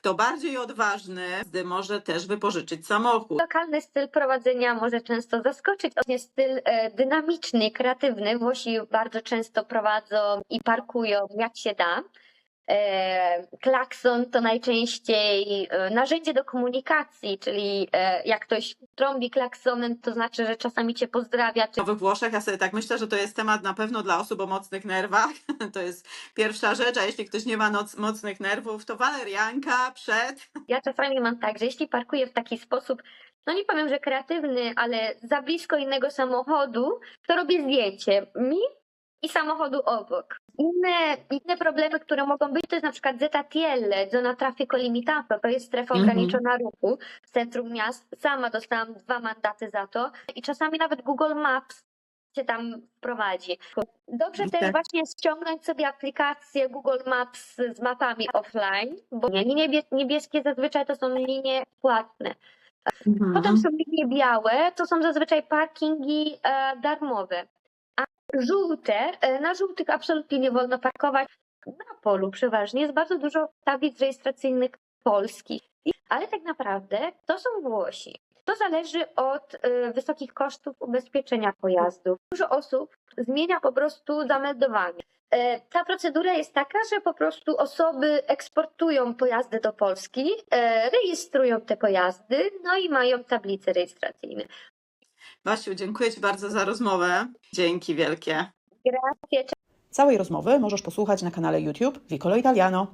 Kto bardziej odważny, może też wypożyczyć samochód. Lokalny styl prowadzenia może często zaskoczyć. Właśnie styl e, dynamiczny, kreatywny. Włosi bardzo często prowadzą i parkują jak się da. E, klakson to najczęściej e, narzędzie do komunikacji, czyli e, jak ktoś trąbi klaksonem, to znaczy, że czasami cię pozdrawia, czy We Włoszech ja sobie tak myślę, że to jest temat na pewno dla osób o mocnych nerwach. To jest pierwsza rzecz, a jeśli ktoś nie ma noc, mocnych nerwów, to walerianka przed. Ja czasami mam tak, że jeśli parkuję w taki sposób, no nie powiem, że kreatywny, ale za blisko innego samochodu, to robię zdjęcie mi i samochodu obok. Inne, inne problemy, które mogą być, to jest na przykład Zetielle, zona traffico limitato, to jest strefa Mhm. ograniczona ruchu w centrum miast. Sama dostałam dwa mandaty za to i czasami nawet Google Maps cię tam prowadzi. Dobrze I też tak. właśnie ściągnąć sobie aplikację Google Maps z mapami offline, bo linie niebie, niebieskie zazwyczaj to są linie płatne. Potem są linie białe, to są zazwyczaj parkingi e, darmowe. Żółte, e, na żółtych absolutnie nie wolno parkować. Na polu przeważnie jest bardzo dużo tablic rejestracyjnych polskich. Ale tak naprawdę to są Włosi. To zależy od e, wysokich kosztów ubezpieczenia pojazdów. Dużo osób zmienia po prostu zameldowanie. E, Ta procedura jest taka, że po prostu osoby eksportują pojazdy do Polski, rejestrują te pojazdy, no i mają tablice rejestracyjne. Basiu, dziękuję Ci bardzo za rozmowę. Dzięki wielkie. Grazie, Całej rozmowy możesz posłuchać na kanale YouTube Vicolo Italiano.